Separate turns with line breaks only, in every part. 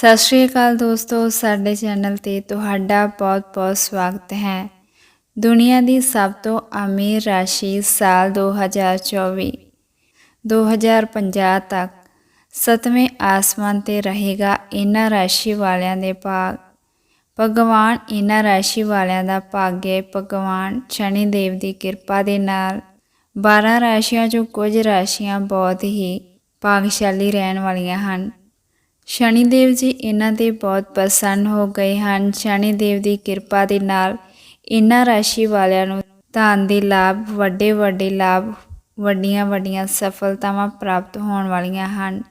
ਸਤਿ ਸ਼੍ਰੀ ਅਕਾਲ ਦੋਸਤੋ, ਸਾਡੇ ਚੈਨਲ ਤੇ ਤੁਹਾਡਾ ਬਹੁਤ-ਬਹੁਤ ਸਵਾਗਤ ਹੈ। ਦੁਨੀਆ ਦੀ ਸਭ ਤੋਂ ਅਮੀਰ ਰਾਸ਼ੀ ਸਾਲ 2024 2050 ਤੱਕ ਸਤਵੇਂ ਆਸਮਾਨ ਤੇ ਰਹੇਗਾ ਇਹਨਾਂ ਰਾਸ਼ੀ ਵਾਲਿਆਂ ਦੇ ਭਾਗ। ਭਗਵਾਨ ਇਹਨਾਂ ਰਾਸ਼ੀ ਵਾਲਿਆਂ ਦਾ ਭਾਗਯ ਭਗਵਾਨ ਸ਼ਨੀ ਦੇਵ ਦੀ ਕਿਰਪਾ ਦੇ ਨਾਲ 12 ਰਾਸ਼ੀਆਂ ਚੋਂ ਕੁਝ ਰਾਸ਼ੀਆਂ ਬਹੁਤ ਹੀ ਭਾਗਸ਼ਾਲੀ ਰਹਿਣ ਵਾਲੀਆਂ ਹਨ। ਸ਼ਨੀ ਦੇਵ ਜੀ, ਇਹਨਾਂ ਦੇ ਬਹੁਤ ਪ੍ਰਸੰਨ ਹੋ ਗਏ ਹਨ। ਸ਼ਨੀ ਦੇਵ ਦੀ ਕਿਰਪਾ ਦੇ ਨਾਲ ਇਹਨਾਂ ਰਾਸ਼ੀ ਵਾਲਿਆਂ ਨੂੰ ਧਨ ਦੇ ਲਾਭ, ਵੱਡੇ ਵੱਡੇ ਲਾਭ, ਵੱਡੀਆਂ ਵੱਡੀਆਂ ਸਫਲਤਾਵਾਂ ਪ੍ਰਾਪਤ ਹੋਣ ਵਾਲੀਆਂ ਹਨ।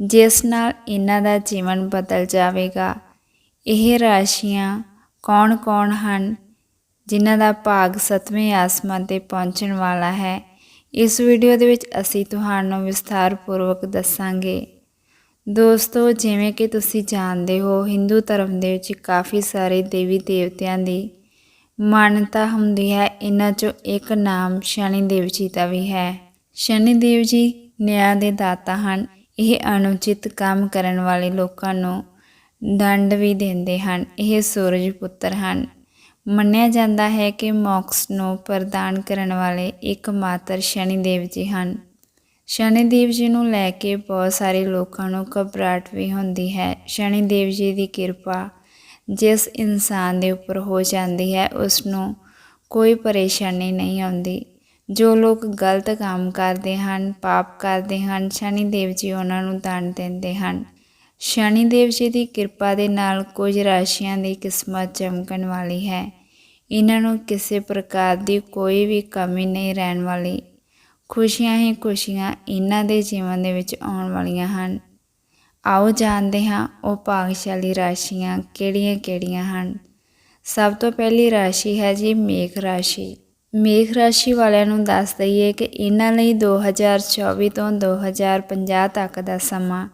ਜਿਸ ਨਾਲ ਇਹਨਾਂ ਦਾ ਜੀਵਨ ਬਦਲ ਜਾਵੇਗਾ। ਇਹ ਰਾਸ਼ੀਆਂ ਕੌਣ-ਕੌਣ ਹਨ, ਜਿਨ੍ਹਾਂ ਦਾ ਭਾਗ ਸਤਵੇਂ ਆਸਮਾਨ ਤੇ ਪਹੁੰਚਣ ਵਾਲਾ ਹੈ, ਇਸ ਵੀਡੀਓ ਦੇ ਵਿੱਚ ਅਸੀਂ ਤੁਹਾਨੂੰ ਵਿਸਥਾਰ ਪੂਰਵਕ ਦੱਸਾਂਗੇ। ਦੋਸਤੋ, ਜਿਵੇਂ ਕਿ ਤੁਸੀਂ ਜਾਣਦੇ ਹੋ, ਹਿੰਦੂ ਧਰਮ ਦੇ ਵਿੱਚ ਕਾਫੀ ਸਾਰੇ ਦੇਵੀ ਦੇਵਤਿਆਂ ਦੀ ਮਾਨਤਾ ਹੁੰਦੀ ਹੈ। ਇਹਨਾਂ ਚੋਂ ਇੱਕ ਨਾਮ ਸ਼ਨੀ ਦੇਵ ਜੀ ਦਾ ਵੀ ਹੈ। ਸ਼ਨੀ ਦੇਵ ਜੀ ਨਿਆਂ ਦੇ ਦਾਤਾ ਹਨ। ਇਹ ਅਨੁਚਿਤ ਕੰਮ ਕਰਨ ਵਾਲੇ ਲੋਕਾਂ ਨੂੰ ਦੰਡ ਵੀ ਦਿੰਦੇ ਹਨ। ਇਹ ਸੂਰਜ ਪੁੱਤਰ ਹਨ। ਮੰਨਿਆ ਜਾਂਦਾ ਹੈ ਕਿ ਮੋਕਸ ਨੂੰ ਪ੍ਰਦਾਨ ਕਰਨ ਵਾਲੇ ਇੱਕ ਮਾਤਰ ਸ਼ਨੀ ਦੇਵ ਜੀ ਹਨ। ਸ਼ਨੀਦੇਵ ਜੀ ਨੂੰ ਲੈ ਕੇ ਬਹੁਤ ਸਾਰੇ ਲੋਕਾਂ ਨੂੰ ਘਬਰਾਹਟ ਵੀ ਹੁੰਦੀ ਹੈ। ਸ਼ਨੀਦੇਵ ਜੀ ਦੀ ਕਿਰਪਾ ਜਿਸ ਇਨਸਾਨ ਦੇ ਉੱਪਰ ਹੋ ਜਾਂਦੀ ਹੈ ਉਸ ਨੂੰ ਕੋਈ ਪਰੇਸ਼ਾਨੀ ਨਹੀਂ ਆਉਂਦੀ। ਜੋ ਲੋਕ ਗਲਤ ਕੰਮ ਕਰਦੇ ਹਨ, ਪਾਪ ਕਰਦੇ ਹਨ ਸ਼ਨੀਦੇਵ ਜੀ ਉਹਨਾਂ ਨੂੰ ਦੰਡ ਦਿੰਦੇ ਹਨ। ਸ਼ਨੀਦੇਵ ਜੀ ਦੀ ਕਿਰਪਾ ਦੇ ਨਾਲ ਕੁਝ ਰਾਸ਼ੀਆਂ ਦੀ ਕਿਸਮਤ ਚਮਕਣ ਵਾਲੀ ਹੈ। ਇਹਨਾਂ ਨੂੰ ਕਿਸੇ ਪ੍ਰਕਾਰ ਦੀ ਕੋਈ ਵੀ ਕਮੀ ਨਹੀਂ ਰਹਿਣ ਵਾਲੀ। ਖੁਸ਼ੀਆਂ ਹੀ ਖੁਸ਼ੀਆਂ ਇਹਨਾਂ ਦੇ ਜੀਵਨ ਦੇ ਵਿੱਚ ਆਉਣ ਵਾਲੀਆਂ ਹਨ। ਆਓ ਜਾਣਦੇ ਹਾਂ ਉਹ ਭਾਗਸ਼ਾਲੀ ਰਾਸ਼ੀਆਂ ਕਿਹੜੀਆਂ-ਕਿਹੜੀਆਂ ਹਨ। ਸਭ ਤੋਂ ਪਹਿਲੀ ਰਾਸ਼ੀ ਹੈ ਜੀ ਮੇਖ ਰਾਸ਼ੀ। ਮੇਖ ਰਾਸ਼ੀ ਵਾਲਿਆਂ ਨੂੰ ਦੱਸ ਦਈਏ ਕਿ ਇਹਨਾਂ ਲਈ 2024 ਤੋਂ 2050 ਤੱਕ ਦਾ ਸਮਾਂ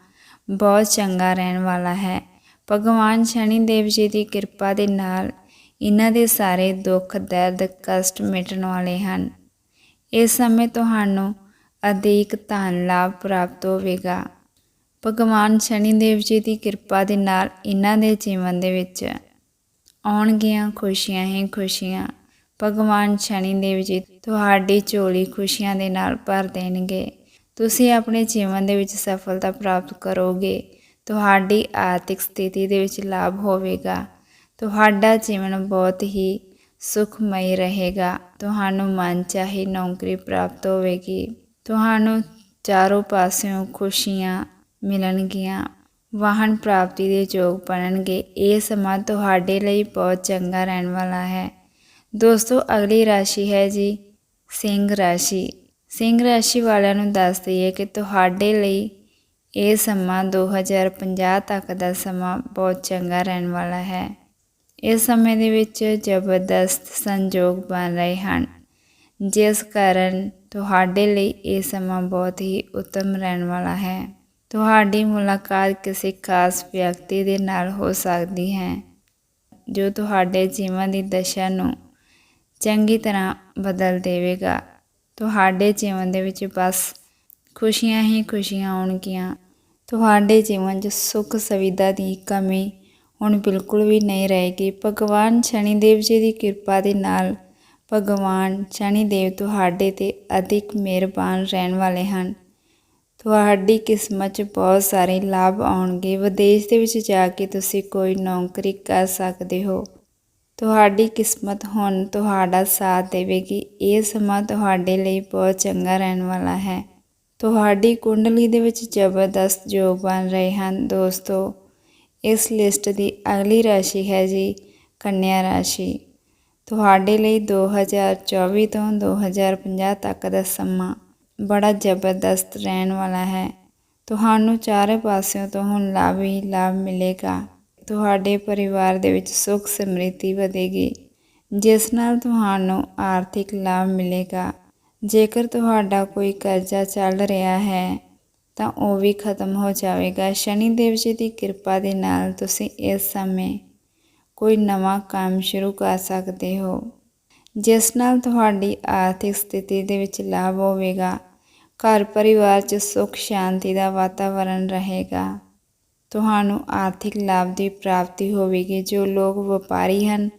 ਬਹੁਤ ਚੰਗਾ ਰਹਿਣ ਵਾਲਾ ਹੈ। ਭਗਵਾਨ ਸ਼ਨੀ ਦੇਵ ਜੀ ਦੀ ਕਿਰਪਾ ਦੇ ਨਾਲ ਇਹਨਾਂ ਦੇ ਸਾਰੇ ਦੁੱਖ, ਦਰਦ, ਕਸ਼ਟ ਮਿਟਣ ਵਾਲੇ ਹਨ। ਇਸ ਸਮੇਂ ਤੁਹਾਨੂੰ ਅਧਿਕ ਧਨ ਲਾਭ ਪ੍ਰਾਪਤ ਹੋਵੇਗਾ। ਭਗਵਾਨ ਸ਼ਨੀ ਦੇਵ ਜੀ ਦੀ ਕਿਰਪਾ ਦੇ ਨਾਲ ਇਹਨਾਂ ਦੇ ਜੀਵਨ ਦੇ ਵਿੱਚ ਆਉਣਗੀਆਂ ਖੁਸ਼ੀਆਂ ਹੀ ਖੁਸ਼ੀਆਂ। ਭਗਵਾਨ ਸ਼ਨੀ ਦੇਵ ਜੀ ਤੁਹਾਡੀ ਝੋਲੀ ਖੁਸ਼ੀਆਂ ਦੇ ਨਾਲ ਭਰ ਦੇਣਗੇ। ਤੁਸੀਂ ਆਪਣੇ ਜੀਵਨ ਦੇ ਵਿੱਚ ਸਫਲਤਾ ਪ੍ਰਾਪਤ ਕਰੋਗੇ। ਤੁਹਾਡੀ ਆਰਥਿਕ ਸਥਿਤੀ ਦੇ ਵਿੱਚ ਲਾਭ ਹੋਵੇਗਾ। ਤੁਹਾਡਾ ਜੀਵਨ ਬਹੁਤ ਹੀ ਸੁਖਮਈ ਰਹੇਗਾ। ਤੁਹਾਨੂੰ ਮਨ ਚਾਹੀ ਨੌਕਰੀ ਪ੍ਰਾਪਤ ਹੋਵੇਗੀ। ਤੁਹਾਨੂੰ ਚਾਰੋਂ ਪਾਸਿਓਂ ਖੁਸ਼ੀਆਂ ਮਿਲਣਗੀਆਂ। ਵਾਹਨ ਪ੍ਰਾਪਤੀ ਦੇ ਯੋਗ ਬਣਨਗੇ। ਇਹ ਸਮਾਂ ਤੁਹਾਡੇ ਲਈ ਬਹੁਤ ਚੰਗਾ ਰਹਿਣ ਵਾਲਾ ਹੈ। ਦੋਸਤੋ, ਅਗਲੀ ਰਾਸ਼ੀ ਹੈ ਜੀ ਸਿੰਘ ਰਾਸ਼ੀ। ਸਿੰਘ ਰਾਸ਼ੀ ਵਾਲਿਆਂ ਨੂੰ ਦੱਸ ਦਈਏ ਕਿ ਤੁਹਾਡੇ ਲਈ ਇਹ ਸਮਾਂ 2050 ਤੱਕ ਦਾ ਸਮਾਂ ਬਹੁਤ ਚੰਗਾ ਰਹਿਣ ਵਾਲਾ ਹੈ। ਇਸ ਸਮੇਂ ਦੇ ਵਿੱਚ ਜ਼ਬਰਦਸਤ ਸੰਜੋਗ ਬਣ ਰਹੇ ਹਨ। ਜਿਸ ਕਾਰਨ ਤੁਹਾਡੇ ਲਈ ਇਹ ਸਮਾਂ ਬਹੁਤ ਹੀ ਉੱਤਮ ਰਹਿਣ ਵਾਲਾ ਹੈ। ਤੁਹਾਡੀ ਮੁਲਾਕਾਤ ਕਿਸੇ ਖਾਸ ਵਿਅਕਤੀ ਦੇ ਨਾਲ ਹੋ ਸਕਦੀ ਹੈ, ਜੋ ਤੁਹਾਡੇ ਜੀਵਨ ਦੀ ਦਸ਼ਾ ਨੂੰ ਚੰਗੀ ਤਰ੍ਹਾਂ ਬਦਲ ਦੇਵੇਗਾ। ਤੁਹਾਡੇ ਜੀਵਨ ਦੇ ਵਿੱਚ ਬਸ ਖੁਸ਼ੀਆਂ ਹੀ ਖੁਸ਼ੀਆਂ ਆਉਣਗੀਆਂ। ਤੁਹਾਡੇ ਜੀਵਨ 'ਚ ਸੁੱਖ ਸੁਵਿਧਾ ਦੀ ਕਮੀ ਹੁਣ ਬਿਲਕੁਲ ਵੀ ਨਹੀਂ ਰਹੇਗੀ। ਭਗਵਾਨ ਸ਼ਨੀ ਦੇਵ ਜੀ ਦੀ ਕਿਰਪਾ ਦੇ ਨਾਲ ਭਗਵਾਨ ਸ਼ਨੀ ਦੇਵ ਤੁਹਾਡੇ ਤੇ ਅਧਿਕ ਮਿਹਰਬਾਨ ਰਹਿਣ ਵਾਲੇ ਹਨ। ਤੁਹਾਡੀ ਕਿਸਮਤ 'ਚ ਬਹੁਤ ਸਾਰੇ ਲਾਭ ਆਉਣਗੇ। ਵਿਦੇਸ਼ ਦੇ ਵਿੱਚ ਜਾ ਕੇ ਤੁਸੀਂ ਕੋਈ ਨੌਕਰੀ ਕਰ ਸਕਦੇ ਹੋ। ਤੁਹਾਡੀ ਕਿਸਮਤ ਹੁਣ ਤੁਹਾਡਾ ਸਾਥ ਦੇਵੇਗੀ। ਇਹ ਸਮਾਂ ਤੁਹਾਡੇ ਲਈ ਬਹੁਤ ਚੰਗਾ ਰਹਿਣ ਵਾਲਾ ਹੈ। ਤੁਹਾਡੀ ਕੁੰਡਲੀ ਦੇ ਵਿੱਚ ਜ਼ਬਰਦਸਤ ਜੋਗ ਬਣ ਰਹੇ ਹਨ। ਦੋਸਤੋ ਇਸ ਲਿਸਟ ਦੀ ਅਗਲੀ ਰਾਸ਼ੀ ਹੈ ਜੀ ਕੰਨਿਆ ਰਾਸ਼ੀ। ਤੁਹਾਡੇ ਲਈ 2024 ਤੋਂ 2050 ਤੱਕ ਦਾ ਸਮਾਂ ਬੜਾ ਜ਼ਬਰਦਸਤ ਰਹਿਣ ਵਾਲਾ ਹੈ। ਤੁਹਾਨੂੰ ਚਾਰੇ ਪਾਸਿਓਂ ਤੋਂ ਹੁਣ ਲਾਭ ਹੀ ਲਾਭ ਮਿਲੇਗਾ। ਤੁਹਾਡੇ ਪਰਿਵਾਰ ਦੇ ਵਿੱਚ ਸੁੱਖ ਸਮ੍ਰਿੱਧੀ ਵਧੇਗੀ, ਜਿਸ ਨਾਲ ਤੁਹਾਨੂੰ ਆਰਥਿਕ ਲਾਭ ਮਿਲੇਗਾ। ਜੇਕਰ ਤੁਹਾਡਾ ਕੋਈ ਕਰਜ਼ਾ ਚੱਲ ਰਿਹਾ ਹੈ ਤਾਂ ਉਹ ਵੀ ਖਤਮ ਹੋ ਜਾਵੇਗਾ। ਸ਼ਨੀ ਦੇਵ ਜੀ ਦੀ ਕਿਰਪਾ ਦੇ ਨਾਲ ਤੁਸੀਂ ਇਸ ਸਮੇਂ ਕੋਈ ਨਵਾਂ ਕੰਮ ਸ਼ੁਰੂ ਕਰ ਸਕਦੇ ਹੋ। ਜਿਸ ਨਾਲ ਤੁਹਾਡੀ ਆਰਥਿਕ ਸਥਿਤੀ ਦੇ ਵਿੱਚ ਲਾਭ ਹੋਵੇਗਾ। ਘਰ ਪਰਿਵਾਰ 'ਚ ਸੁੱਖ ਸ਼ਾਂਤੀ ਦਾ ਵਾਤਾਵਰਣ ਰਹੇਗਾ। ਤੁਹਾਨੂੰ ਆਰਥਿਕ ਲਾਭ ਦੀ ਪ੍ਰਾਪਤੀ ਹੋਵੇਗੀ। ਜੋ ਲੋਕ ਵਪਾਰੀ ਹਨ,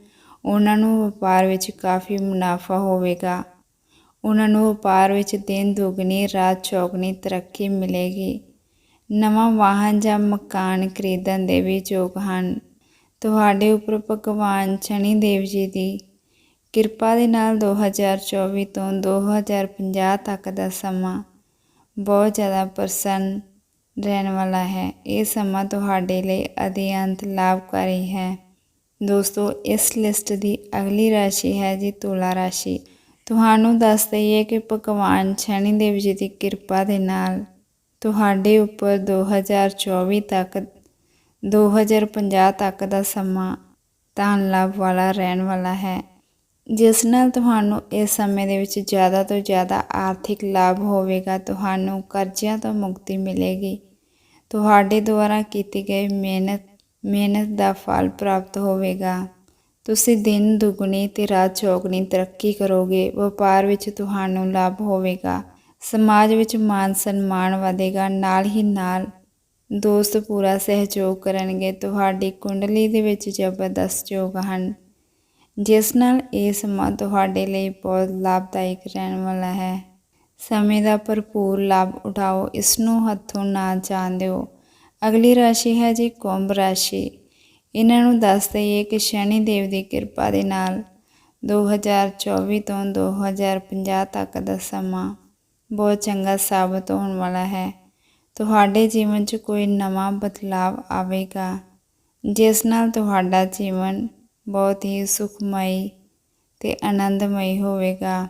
ਉਹਨਾਂ ਨੂੰ ਵਪਾਰ ਵਿੱਚ ਕਾਫੀ ਮੁਨਾਫਾ ਹੋਵੇਗਾ। ਉਹਨਾਂ ਨੂੰ ਵਪਾਰ ਵਿੱਚ ਦਿਨ ਦੁਗਣੀ, ਰਾਤ ਚੌਗਣੀ ਤਰੱਕੀ ਮਿਲੇਗੀ। ਨਵਾਂ ਵਾਹਨ ਜਾਂ ਮਕਾਨ ਖਰੀਦਣ ਦੇ ਵੀ ਯੋਗ ਹਨ। ਤੁਹਾਡੇ ਉੱਪਰ ਭਗਵਾਨ ਸ਼ਨੀ ਦੇਵ ਜੀ ਦੀ ਕਿਰਪਾ ਦੇ ਨਾਲ 2024 ਤੋਂ 2050 ਤੱਕ ਦਾ ਸਮਾਂ ਬਹੁਤ ਜ਼ਿਆਦਾ ਪ੍ਰਸੰਨ ਰਹਿਣ ਵਾਲਾ ਹੈ। ਇਹ ਸਮਾਂ ਤੁਹਾਡੇ ਲਈ ਅਤਿਅੰਤ ਲਾਭਕਾਰੀ ਹੈ। ਦੋਸਤੋ, ਇਸ ਲਿਸਟ ਦੀ ਅਗਲੀ ਰਾਸ਼ੀ ਹੈ ਜੀ ਤੁਲਾ ਰਾਸ਼ੀ। ਤੁਹਾਨੂੰ ਦੱਸ ਦਈਏ ਕਿ ਭਗਵਾਨ ਸ਼ਨੀ ਦੇਵ ਜੀ ਦੀ ਕਿਰਪਾ ਦੇ ਨਾਲ ਤੁਹਾਡੇ ਉੱਪਰ 2024 ਤੱਕ 2050 ਤੱਕ ਦਾ ਸਮਾਂ ਧਨ ਲਾਭ ਵਾਲਾ ਰਹਿਣ ਵਾਲਾ ਹੈ, ਜਿਸ ਨਾਲ ਤੁਹਾਨੂੰ ਇਸ ਸਮੇਂ ਦੇ ਵਿੱਚ ਜ਼ਿਆਦਾ ਤੋਂ ਜ਼ਿਆਦਾ ਆਰਥਿਕ ਲਾਭ ਹੋਵੇਗਾ, ਤੁਹਾਨੂੰ ਕਰਜ਼ਿਆਂ ਤੋਂ ਮੁਕਤੀ ਮਿਲੇਗੀ। ਤੁਹਾਡੇ ਦੁਆਰਾ ਕੀਤੀ ਗਈ ਮਿਹਨਤ ਮਿਹਨਤ ਦਾ ਫਲ ਪ੍ਰਾਪਤ ਹੋਵੇਗਾ। ਤੁਸੀਂ ਦਿਨ ਦੁਗਣੀ ਤੇ ਰਾਤ ਚੌਗਣੀ ਤਰੱਕੀ ਕਰੋਗੇ, ਵਪਾਰ ਵਿੱਚ ਤੁਹਾਨੂੰ ਲਾਭ ਹੋਵੇਗਾ, ਸਮਾਜ ਵਿੱਚ ਮਾਨ ਸਨਮਾਨ ਵਧੇਗਾ, ਨਾਲ ਹੀ ਨਾਲ ਦੋਸਤ ਪੂਰਾ ਸਹਿਯੋਗ ਕਰਨਗੇ, ਤੁਹਾਡੀ ਕੁੰਡਲੀ ਦੇ ਵਿੱਚ ਜ਼ਬਰਦਸਤ ਯੋਗ ਹਨ। ਜਿਸ ਨਾਲ ਇਹ ਸਮਾਂ ਤੁਹਾਡੇ ਲਈ ਬਹੁਤ ਲਾਭਦਾਇਕ ਰਹਿਣ ਵਾਲਾ ਹੈ। ਸਮੇਂ ਦਾ ਭਰਪੂਰ ਲਾਭ ਉਠਾਓ, ਇਸ ਨੂੰ ਹੱਥੋਂ ਨਾ ਜਾਣ ਦਿਓ। ਅਗਲੀ ਰਾਸ਼ੀ ਹੈ ਜੀ ਕੁੰਭ ਰਾਸ਼ੀ। ਇਹਨਾਂ ਨੂੰ ਦੱਸ ਦਈਏ ਕਿ ਸ਼ਨੀ ਦੇਵ ਦੀ ਕਿਰਪਾ ਦੇ ਨਾਲ 2024 ਤੋਂ 2050 ਤੱਕ ਦਾ ਸਮਾਂ ਬਹੁਤ ਚੰਗਾ ਸਾਬਤ ਹੋਣ ਵਾਲਾ ਹੈ। ਤੁਹਾਡੇ ਜੀਵਨ 'ਚ ਕੋਈ ਨਵਾਂ ਬਦਲਾਵ ਆਵੇਗਾ, ਜਿਸ ਨਾਲ ਤੁਹਾਡਾ ਜੀਵਨ ਬਹੁਤ ਹੀ ਸੁਖਮਈ ਤੇ ਆਨੰਦਮਈ ਹੋਵੇਗਾ।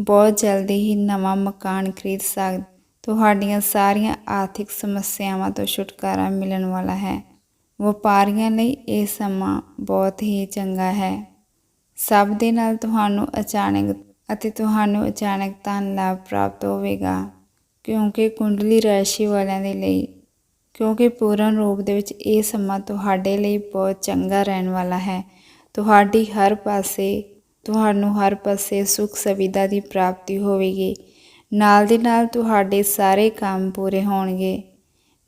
ਬਹੁਤ ਜਲਦੀ ਹੀ ਨਵਾਂ ਮਕਾਨ ਖਰੀਦ ਸਕ, ਤੁਹਾਡੀਆਂ ਸਾਰੀਆਂ ਆਰਥਿਕ ਸਮੱਸਿਆਵਾਂ ਤੋਂ ਛੁਟਕਾਰਾ ਮਿਲਣ ਵਾਲਾ ਹੈ। ਵਪਾਰੀਆਂ ਲਈ ਇਹ ਸਮਾਂ ਬਹੁਤ ਹੀ ਚੰਗਾ ਹੈ। ਸਭ ਦੇ ਨਾਲ ਤੁਹਾਨੂੰ ਅਚਾਨਕ ਅਤੇ ਤੁਹਾਨੂੰ ਅਚਾਨਕ ਧਨ ਲਾਭ ਪ੍ਰਾਪਤ ਹੋਵੇਗਾ, ਕਿਉਂਕਿ ਕੁੰਡਲੀ ਰਾਸ਼ੀ ਵਾਲਿਆਂ ਦੇ ਲਈ, ਕਿਉਂਕਿ ਪੂਰਨ ਰੂਪ ਦੇ ਵਿੱਚ ਇਹ ਸਮਾਂ ਤੁਹਾਡੇ ਲਈ ਬਹੁਤ ਚੰਗਾ ਰਹਿਣ ਵਾਲਾ ਹੈ। ਤੁਹਾਡੀ ਹਰ ਪਾਸੇ, ਤੁਹਾਨੂੰ ਹਰ ਪਾਸੇ ਸੁੱਖ ਸੁਵਿਧਾ ਦੀ ਪ੍ਰਾਪਤੀ ਹੋਵੇਗੀ। ਨਾਲ ਦੇ ਨਾਲ ਤੁਹਾਡੇ ਸਾਰੇ ਕੰਮ ਪੂਰੇ ਹੋਣਗੇ।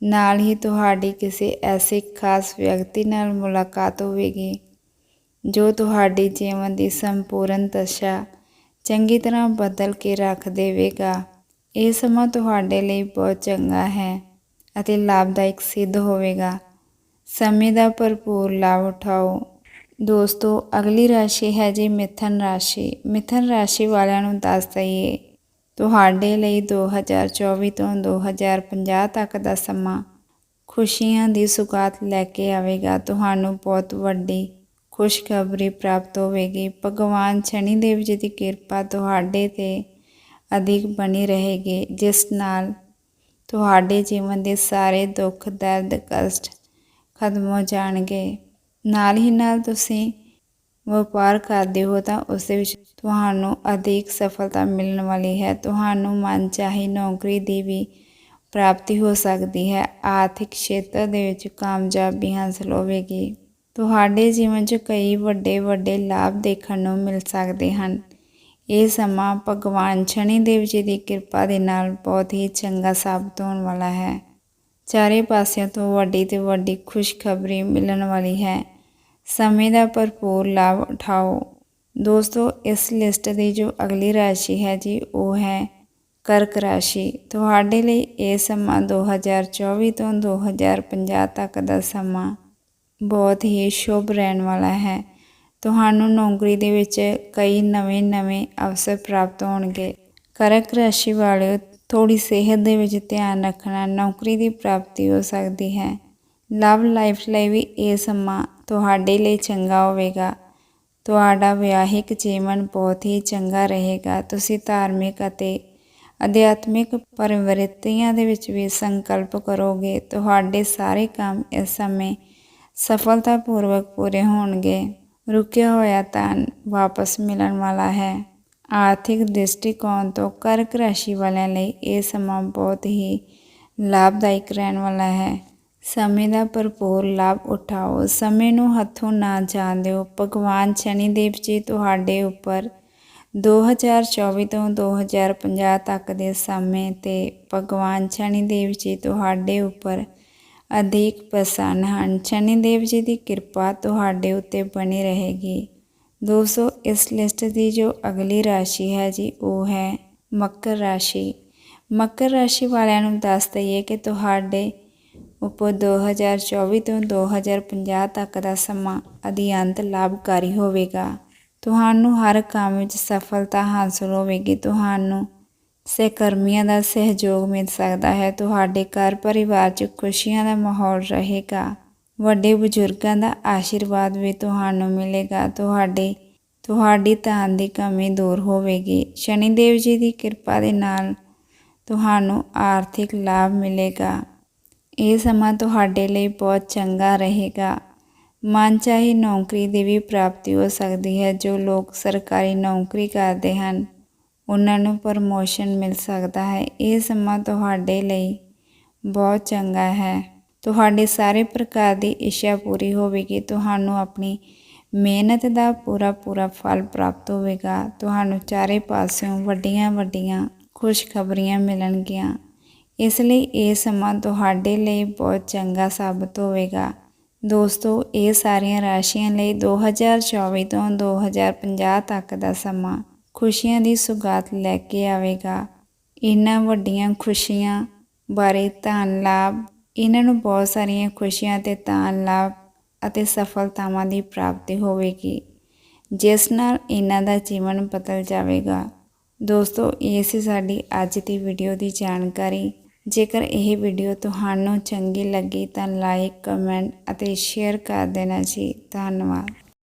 ਨਾਲ ਹੀ ਤੁਹਾਡੀ ਕਿਸੇ ਐਸੇ ਖਾਸ ਵਿਅਕਤੀ ਨਾਲ ਮੁਲਾਕਾਤ ਹੋਵੇਗੀ, ਜੋ ਤੁਹਾਡੀ ਜੀਵਨ ਦੀ ਸੰਪੂਰਨ ਦਸ਼ਾ ਚੰਗੀ ਤਰ੍ਹਾਂ ਬਦਲ ਕੇ ਰੱਖ ਦੇਵੇਗਾ। ਇਹ ਸਮਾਂ ਤੁਹਾਡੇ ਲਈ ਬਹੁਤ ਚੰਗਾ ਹੈ ਅਤੇ ਲਾਭਦਾਇਕ ਸਿੱਧ ਹੋਵੇਗਾ। ਸਮੇਂ ਦਾ ਭਰਪੂਰ ਲਾਭ ਉਠਾਓ। ਦੋਸਤੋ, ਅਗਲੀ ਰਾਸ਼ੀ ਹੈ ਜੀ ਮਿਥਨ ਰਾਸ਼ੀ। ਮਿਥਨ ਰਾਸ਼ੀ ਵਾਲਿਆਂ ਨੂੰ ਦੱਸ ਦਈਏ ਤੁਹਾਡੇ ਲਈ 2024 ਤੋਂ 2050 ਤੱਕ ਦਾ ਸਮਾਂ ਖੁਸ਼ੀਆਂ ਦੀ ਸੁਗਾਤ ਲੈ ਕੇ ਆਵੇਗਾ। ਤੁਹਾਨੂੰ ਬਹੁਤ ਵੱਡੀ ਖੁਸ਼ਖਬਰੀ ਪ੍ਰਾਪਤ ਹੋਵੇਗੀ। ਭਗਵਾਨ ਸ਼ਨੀ ਦੇਵ ਜੀ ਦੀ ਕਿਰਪਾ ਤੁਹਾਡੇ ਤੇ ਅਧਿਕ ਬਣੀ ਰਹੇਗੀ, ਜਿਸ ਨਾਲ ਤੁਹਾਡੇ ਜੀਵਨ ਦੇ ਸਾਰੇ ਦੁੱਖ, ਦਰਦ, ਕਸ਼ਟ ਖਤਮ ਹੋ ਜਾਣਗੇ। ਨਾਲ ਹੀ ਨਾਲ ਤੁਸੀਂ ਵਪਾਰ ਕਰਦੇ ਹੋ ਤਾਂ ਉਸ ਦੇ ਵਿੱਚ ਤੁਹਾਨੂੰ ਅਧਿਕ ਸਫਲਤਾ ਮਿਲਣ ਵਾਲੀ ਹੈ। ਤੁਹਾਨੂੰ ਮਨਚਾਹੀ ਨੌਕਰੀ ਦੀ ਵੀ ਪ੍ਰਾਪਤੀ ਹੋ ਸਕਦੀ ਹੈ। ਆਰਥਿਕ ਖੇਤਰ ਦੇ ਵਿੱਚ ਕਾਮਯਾਬੀ ਹਾਸਲ ਹੋਵੇਗੀ ਤੁਹਾਡੇ ਜੀਵਨ 'ਚ ਕਈ ਵੱਡੇ ਵੱਡੇ ਲਾਭ ਦੇਖਣ ਨੂੰ ਮਿਲ ਸਕਦੇ ਹਨ। ਇਹ ਸਮਾਂ ਭਗਵਾਨ ਸ਼ਨੀ ਦੇਵ ਜੀ ਦੀ ਕਿਰਪਾ ਦੇ ਨਾਲ ਬਹੁਤ ਹੀ ਚੰਗਾ ਸਾਬਤ ਹੋਣ ਵਾਲਾ ਹੈ। ਚਾਰੇ ਪਾਸਿਆਂ ਤੋਂ ਵੱਡੀ ਤੇ ਵੱਡੀ ਖੁਸ਼ਖਬਰੀ ਮਿਲਣ ਵਾਲੀ ਹੈ। ਸਮੇਂ ਦਾ ਭਰਪੂਰ ਲਾਭ ਉਠਾਓ। ਦੋਸਤੋ, ਇਸ ਲਿਸਟ ਦੀ ਜੋ ਅਗਲੀ ਰਾਸ਼ੀ ਹੈ ਜੀ, ਉਹ ਹੈ ਕਰਕ ਰਾਸ਼ੀ। ਤੁਹਾਡੇ ਲਈ ਇਹ ਸਮਾਂ 2024 ਤੋਂ 2050 ਤੱਕ ਦਾ ਸਮਾਂ ਬਹੁਤ ਹੀ ਸ਼ੁਭ ਰਹਿਣ ਵਾਲਾ ਹੈ। ਤੁਹਾਨੂੰ ਨੌਕਰੀ ਦੇ ਵਿੱਚ ਕਈ ਨਵੇਂ-ਨਵੇਂ ਅਵਸਰ ਪ੍ਰਾਪਤ ਹੋਣਗੇ। ਕਰਕ ਰਾਸ਼ੀ ਵਾਲਿਓ ਥੋੜੀ ਸਿਹਤ ਦੇ ਵਿੱਚ ਧਿਆਨ ਰੱਖਣਾ ਨੌਕਰੀ ਦੀ ਪ੍ਰਾਪਤੀ ਹੋ ਸਕਦੀ ਹੈ। ਲਵ ਲਾਈਫ ਲਈ ਵੀ ਇਹ ਸਮਾਂ ਤੁਹਾਡੇ ਲਈ ਚੰਗਾ ਹੋਵੇਗਾ। ਤੁਹਾਡਾ ਵਿਆਹਿਕ ਜੀਵਨ ਬਹੁਤ ਹੀ ਚੰਗਾ ਰਹੇਗਾ। ਤੁਸੀਂ ਧਾਰਮਿਕ ਅਤੇ ਅਧਿਆਤਮਿਕ ਪਰਿਵਰਤੀਆਂ ਦੇ ਵਿੱਚ ਵੀ ਸੰਕਲਪ ਕਰੋਗੇ। ਤੁਹਾਡੇ ਸਾਰੇ ਕੰਮ ਇਸ ਸਮੇਂ ਸਫਲਤਾਪੂਰਵਕ ਪੂਰੇ ਹੋਣਗੇ। ਰੁਕਿਆ ਹੋਇਆ ਧਨ ਵਾਪਸ ਮਿਲਣ ਵਾਲਾ ਹੈ। ਆਰਥਿਕ ਦ੍ਰਿਸ਼ਟੀਕੋਣ ਤੋਂ ਕਰਕ ਰਾਸ਼ੀ ਵਾਲਿਆਂ ਲਈ ਇਹ ਸਮਾਂ ਬਹੁਤ ਹੀ ਲਾਭਦਾਇਕ ਰਹਿਣ ਵਾਲਾ ਹੈ। ਸਮੇਂ ਦਾ ਭਰਪੂਰ ਲਾਭ ਉਠਾਓ। ਸਮੇਂ ਨੂੰ ਹੱਥੋਂ ਨਾ ਜਾਣ ਦਿਓ। ਭਗਵਾਨ ਸ਼ਨੀ ਦੇਵ ਜੀ ਤੁਹਾਡੇ ਉੱਪਰ 2024 ਤੋਂ 2050 ਤੱਕ ਦੇ ਸਮੇਂ ਤੇ ਭਗਵਾਨ ਸ਼ਨੀ ਦੇਵ ਜੀ ਤੁਹਾਡੇ ਉੱਪਰ ਅਧਿਕ ਪ੍ਰਸੰਨ ਹਨ। ਸ਼ਨੀਦੇਵ ਜੀ ਦੀ ਕਿਰਪਾ ਤੁਹਾਡੇ ਉੱਤੇ ਬਣੀ ਰਹੇਗੀ। ਦੋਸਤੋ, ਇਸ ਲਿਸਟ ਦੀ ਜੋ ਅਗਲੀ ਰਾਸ਼ੀ ਹੈ ਜੀ, ਉਹ ਹੈ ਮਕਰ ਰਾਸ਼ੀ। ਮਕਰ ਰਾਸ਼ੀ ਵਾਲਿਆਂ ਨੂੰ ਦੱਸ ਦਈਏ ਕਿ ਤੁਹਾਡੇ ਉੱਪਰ 2024 ਤੋਂ 2050 ਤੱਕ ਦਾ ਸਮਾਂ ਅਧਿਅੰਤ ਲਾਭਕਾਰੀ ਹੋਵੇਗਾ। ਤੁਹਾਨੂੰ ਹਰ ਕੰਮ ਵਿੱਚ ਸਫਲਤਾ ਹਾਸਲ ਹੋਵੇਗੀ। ਤੁਹਾਨੂੰ ਸਹਿਕਰਮੀਆਂ ਦਾ ਸਹਿਯੋਗ ਮਿਲ ਸਕਦਾ ਹੈ। ਤੁਹਾਡੇ ਘਰ ਪਰਿਵਾਰ 'ਚ ਖੁਸ਼ੀਆਂ ਦਾ ਮਾਹੌਲ ਰਹੇਗਾ। ਵੱਡੇ ਬਜ਼ੁਰਗਾਂ ਦਾ ਆਸ਼ੀਰਵਾਦ ਵੀ ਤੁਹਾਨੂੰ ਮਿਲੇਗਾ। ਤੁਹਾਡੇ, ਤੁਹਾਡੀ ਧਨ ਦੀ ਕਮੀ ਦੂਰ ਹੋਵੇਗੀ। ਸ਼ਨੀਦੇਵ ਜੀ ਦੀ ਕਿਰਪਾ ਦੇ ਨਾਲ ਤੁਹਾਨੂੰ ਆਰਥਿਕ ਲਾਭ ਮਿਲੇਗਾ। ਇਹ ਸਮਾਂ ਤੁਹਾਡੇ ਲਈ ਬਹੁਤ ਚੰਗਾ ਰਹੇਗਾ। ਮਨਚਾਹੀ ਨੌਕਰੀ ਦੀ ਵੀ ਪ੍ਰਾਪਤੀ ਹੋ ਸਕਦੀ ਹੈ, ਜੋ ਲੋਕ ਸਰਕਾਰੀ ਨੌਕਰੀ ਕਰਦੇ ਹਨ, ਉਹਨਾਂ ਨੂੰ ਪ੍ਰਮੋਸ਼ਨ ਮਿਲ ਸਕਦਾ ਹੈ। ਇਹ ਸਮਾਂ ਤੁਹਾਡੇ ਲਈ ਬਹੁਤ ਚੰਗਾ ਹੈ। ਤੁਹਾਡੇ ਸਾਰੇ ਪ੍ਰਕਾਰ ਦੀ ਇੱਛਾ ਪੂਰੀ ਹੋਵੇਗੀ। ਤੁਹਾਨੂੰ ਆਪਣੀ ਮਿਹਨਤ ਦਾ ਪੂਰਾ ਪੂਰਾ ਫਲ ਪ੍ਰਾਪਤ ਹੋਵੇਗਾ। ਤੁਹਾਨੂੰ ਚਾਰੇ ਪਾਸਿਓਂ ਵੱਡੀਆਂ ਵੱਡੀਆਂ ਖੁਸ਼ਖਬਰੀਆਂ ਮਿਲਣਗੀਆਂ। ਇਸ ਲਈ ਇਹ ਸਮਾਂ ਤੁਹਾਡੇ ਲਈ ਬਹੁਤ ਚੰਗਾ ਸਾਬਤ ਹੋਵੇਗਾ। ਦੋਸਤੋ, ਇਹ ਸਾਰੀਆਂ ਰਾਸ਼ੀਆਂ ਲਈ 2024 ਤੋਂ 2050 ਤੱਕ ਦਾ ਸਮਾਂ ਖੁਸ਼ੀਆਂ ਦੀ ਸੁਗਾਤ ਲੈ ਕੇ ਆਵੇਗਾ। ਇਹਨਾਂ ਵੱਡੀਆਂ ਖੁਸ਼ੀਆਂ ਬਾਰੇ ਧਨ ਲਾਭ, ਇਹਨਾਂ ਨੂੰ ਬਹੁਤ ਸਾਰੀਆਂ ਖੁਸ਼ੀਆਂ ਤੇ ਧਨ ਲਾਭ ਅਤੇ ਸਫਲਤਾਵਾਂ ਦੀ ਪ੍ਰਾਪਤੀ ਹੋਵੇਗੀ, ਜਿਸ ਨਾਲ ਇਹਨਾਂ ਦਾ ਜੀਵਨ ਬਦਲ ਜਾਵੇਗਾ। ਦੋਸਤੋ, ਇਹ ਸੀ ਸਾਡੀ ਅੱਜ ਦੀ ਵੀਡੀਓ ਦੀ ਜਾਣਕਾਰੀ। ਜੇਕਰ ਇਹ ਵੀਡੀਓ ਤੁਹਾਨੂੰ ਚੰਗੀ ਲੱਗੀ ਤਾਂ ਲਾਈਕ, ਕਮੈਂਟ ਅਤੇ ਸ਼ੇਅਰ ਕਰ ਦੇਣਾ ਜੀ। ਧੰਨਵਾਦ।